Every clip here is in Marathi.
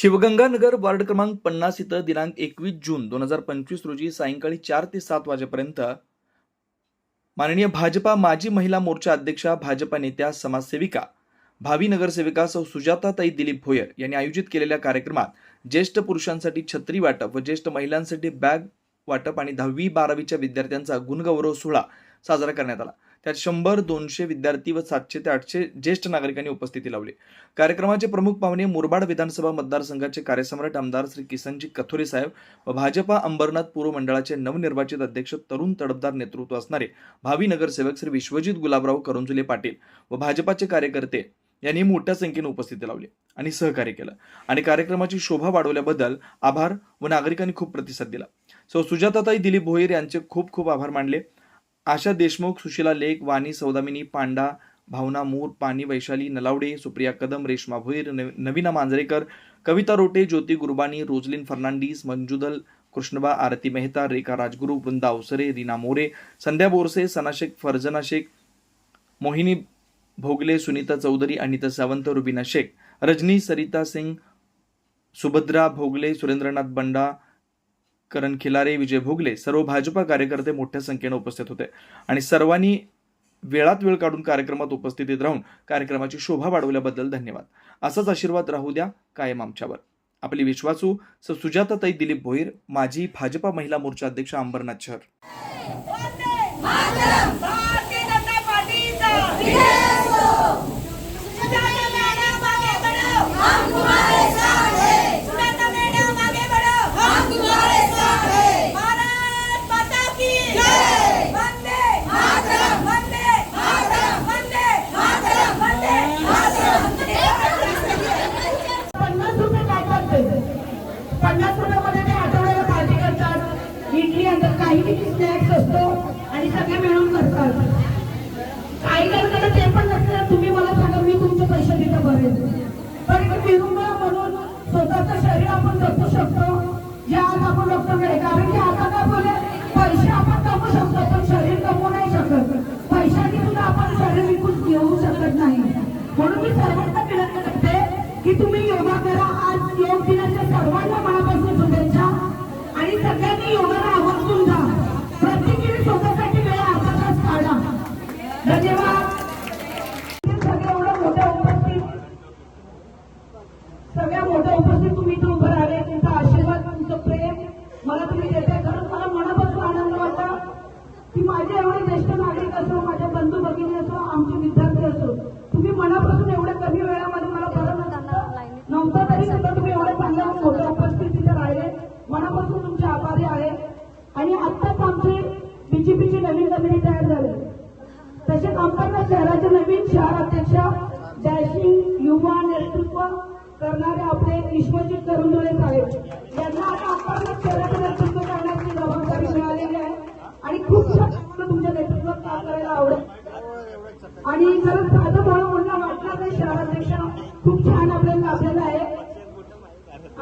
शिवगंगानगर वार्ड क्रमांक पन्नास इथं दिनांक एकवीस जून दोन हजार पंचवीस रोजी सायंकाळी चार ते सात वाजेपर्यंत माननीय भाजपा माजी महिला मोर्चा अध्यक्षा भाजपा नेत्या समाजसेविका भावी नगरसेविका सौ सुजाताताई दिलीप भोयर यांनी आयोजित केलेल्या कार्यक्रमात ज्येष्ठ पुरुषांसाठी छत्री वाटप व ज्येष्ठ महिलांसाठी बॅग वाटप आणि दहावी बारावीच्या विद्यार्थ्यांचा गुणगौरव सोहळा साजरा करण्यात आला. त्यात शंभर दोनशे विद्यार्थी व सातशे ते आठशे ज्येष्ठ नागरिकांनी उपस्थिती लावली. कार्यक्रमाचे प्रमुख पाहुणे मुरबाड विधानसभा मतदारसंघाचे कार्यसम्राट आमदार श्री किसनजी कथोरे साहेब व भाजपा अंबरनाथ पूर्व मंडळाचे नवनिर्वाचित अध्यक्ष तरुण तडफदार नेतृत्व असणारे भावी नगरसेवक श्री विश्वजित गुलाबराव करंजुले पाटील व भाजपाचे कार्यकर्ते यांनी मोठ्या संख्येने उपस्थिती लावली आणि सहकार्य केलं आणि कार्यक्रमाची शोभा वाढवल्याबद्दल आभार व नागरिकांनी खूप प्रतिसाद दिला. सो सुजाताताई दिलीप भोईर यांचे खूप खूप आभार मानले. आशा देशमुख सुशीला लेख वाणी सौदामिनी पांडा भावना मूर पाणी वैशाली नलावडे सुप्रिया कदम रेश्मा भोईर नवीना मांजरेकर कविता रोटे ज्योती गुरबानी रोजलिन फर्नांडिस मंजुदल कृष्णबा आरती मेहता रेखा राजगुरू वृंदा अवसरे रीना मोरे संध्या बोरसे सना शेख फरजना शेख मोहिनी भोगले सुनीता चौधरी अनिता सावंत रुबिना शेख रजनी सरिता सिंग सुभद्रा भोगले सुरेंद्रनाथ बंडा करण खिलारे विजय भोगले सर्व भाजपा कार्यकर्ते मोठ्या संख्येने उपस्थित होते. आणि सर्वांनी वेळात वेळ काढून कार्यक्रमात उपस्थितीत राहून कार्यक्रमाची शोभा वाढवल्याबद्दल धन्यवाद. असाच आशीर्वाद राहू द्या कायम आमच्यावर. आपली विश्वासू स सुजाताताई दिलीप भोईर माजी भाजपा महिला मोर्चा अध्यक्ष अंबरनाथ शहर काही स्नॅक्स असतो आणि सगळे मिळून करतात. काही करताना ते पण नसतं तुम्ही मला सांगा मी तुमचे पैसे देतो बरेच पण एक विरुंबळ म्हणून स्वतःचं शरीर आपण जपू शकतो. जे आज आपण डॉक्टरकडे कारण की आता काय बोले पैसे आपण कमवू शकतो पण शरीर कमवू नाही शकत. पैशाने सुद्धा आपण शरीर विकून घेऊ शकत नाही. म्हणून मी सर्वांना विनंती करते की तुम्ही योगा करा. आज योग दिनाच्या सर्वांना मनापासून शुभेच्छा. आणि सगळ्यांनी योगाला आवर्जून जा. तसेच अंबरनाथ शहराचे नवीन शहर अध्यक्ष डॅशिंग युवा नेतृत्व करणारे आपले विश्वजित करुंदोळे साहेब. यांना आता अंबरनाथ शहराचे नेतृत्व करण्याची जबाबदारी मिळालेली आहे. आणि खूप छान तुमच्या नेतृत्वात काम करायला आवडेल. आणि जर साधं म्हणून म्हणणं वाटलं नाही शहराध्यक्ष खूप छान आपल्याला लाभलेलं आहे.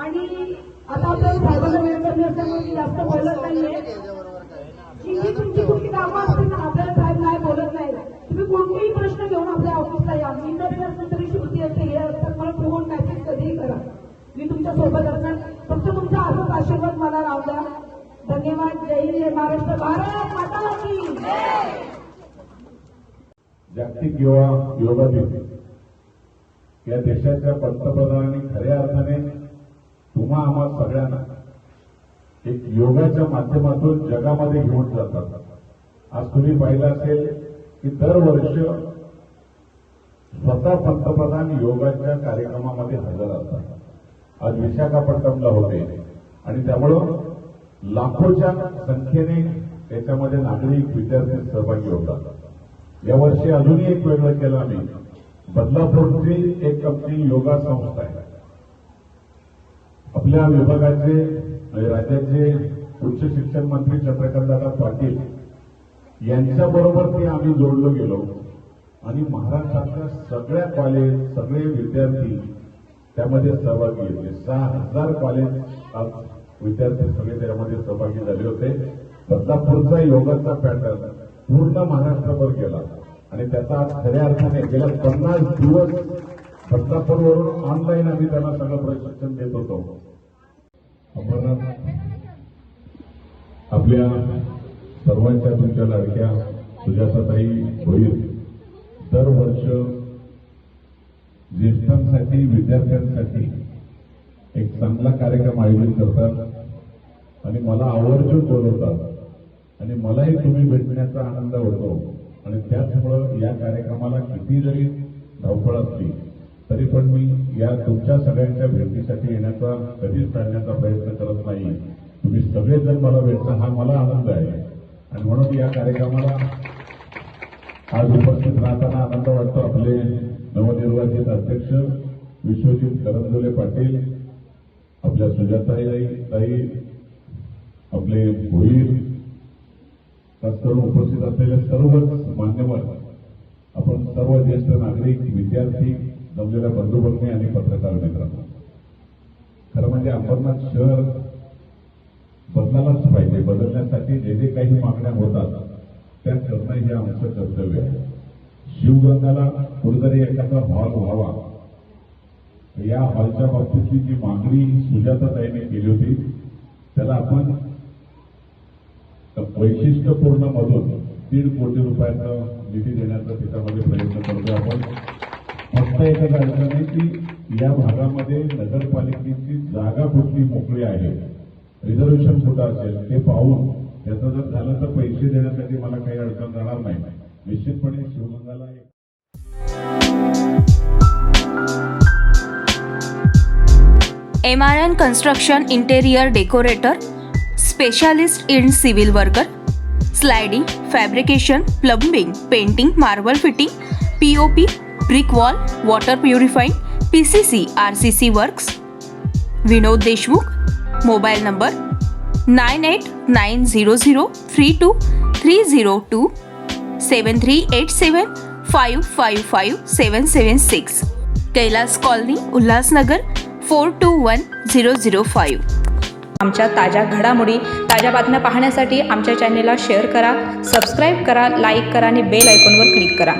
आणि आता आपल्याला साहेबांना वेळ कमी असल्यामुळे जास्त बोलत नाहीये. जी जी तुमची कुठली कामं असतील या तरी हे मला फोन मेसेज कधीही करा. मी तुमच्यासोबत असणार. फक्त तुमचा असंच आशीर्वाद मला राहू द्या. धन्यवाद. जय हिंद महाराष्ट्र भारत माता की जागतिक युवा योगा दिन. या देशाच्या पंतप्रधानांनी खऱ्या अर्थाने तुम्हा आम्हा सगळ्यांना. एक योगाच्या माध्यमातून जगामध्ये घेऊन जातात. आज तुम्ही पाहिलं असेल की दरवर्ष स्वतः पंतप्रधान योगाच्या कार्यक्रमामध्ये हजर असतात. आज विशाखापट्टणमला होते. आणि त्यामुळं लाखोच्या संख्येने त्याच्यामध्ये नागरिक विद्यार्थी सहभागी होतात. यावर्षी अजूनही एक वेगळं केलं आम्ही. बदलापूरची एक कंपनी योगा संस्था आहे. आपल्या विभागाचे म्हणजे राज्याचे उच्च शिक्षण मंत्री चंद्रकांतदादा पाटील यांच्याबरोबर ते आम्ही जोडलो गेलो. आणि महाराष्ट्रातल्या सगळ्या कॉलेज सगळे विद्यार्थी त्यामध्ये सहभागी होते म्हणजे सहा हजार कॉलेज आज विद्यार्थी सगळे त्यामध्ये सहभागी झाले होते. बदलापूरचा योगाचा पॅटर्न पूर्ण महाराष्ट्रभर गेला. आणि त्याचा आज खऱ्या अर्थाने गेल्या पन्नास दिवस बदलापूरवरून ऑनलाईन आम्ही त्यांना सगळं प्रशिक्षण देत होतो. अमरनाथ आपल्या सर्वांच्या तुमच्या लाडक्या सुजाताताई होईल. दरवर्ष ज्येष्ठांसाठी विद्यार्थ्यांसाठी एक चांगला कार्यक्रम आयोजित करतात. आणि मला आवर्जून बोलवतात. आणि मलाही तुम्ही भेटण्याचा आनंद होतो. आणि त्याचमुळं या कार्यक्रमाला किती जरी धावपळ असली तरी पण मी या तुमच्या सगळ्यांच्या भेटीसाठी येण्याचा कधीच टाळण्याचा प्रयत्न करत नाही. तुम्ही सगळेजण मला भेटता हा मला आनंद आहे. आणि म्हणून या कार्यक्रमाला आज उपस्थित राहताना आनंद वाटतो आपले नवनिर्वाचित अध्यक्ष विश्वजित करंजोले पाटील आपल्या सुजाताई ताई आपले भोईर खास उपस्थित असलेले सर्वच मान्यवर आपण सर्व ज्येष्ठ नागरिक विद्यार्थी जमलेल्या बंधू आणि पत्रकार मित्रांनो. खरं म्हणजे अंबरनाथ शहर बदलायलाच पाहिजे बदलण्यासाठी जे जे काही मागण्या होतात त्या करणं हे आमचं कर्तव्य आहे. शिवगंगाला कुठेतरी एखादा हॉल व्हावा. या हॉलच्या बाबतीतली जी मागणी सुजाताताईने केली होती त्याला आपण वैशिष्ट्यपूर्ण मधून दीड कोटी रुपयाचा निधी देण्याचा त्याच्यामध्ये प्रयत्न करतोय आपण. फक्त एकच अडचण आहे की या भागामध्ये नगरपालिकेची जागा कुठली मोकळी आहे. रिझर्वेशन कुठं असेल ते पाहून त्याचं जर झालं तर पैसे देण्यासाठी मला काही अडचण राहणार नाही. निश्चितपणे शिवगंगाला एक M R N construction interior decorator specialist in civil worker sliding fabrication plumbing painting marble fitting P O P brick wall water purifying P C C R C C works Vinod Deshmukh mobile number nine eight nine zero zero three two three zero two seven three eight seven five five five seven seven six Kailas colony Ulhasnagar four two one zero zero five आमच्या ताज्या घडामोडी ताज्या बातम्या पाहण्यासाठी आमच्या चॅनेलला शेअर करा सबस्क्राईब करा लाईक करा आणि बेल आयकॉनवर क्लिक करा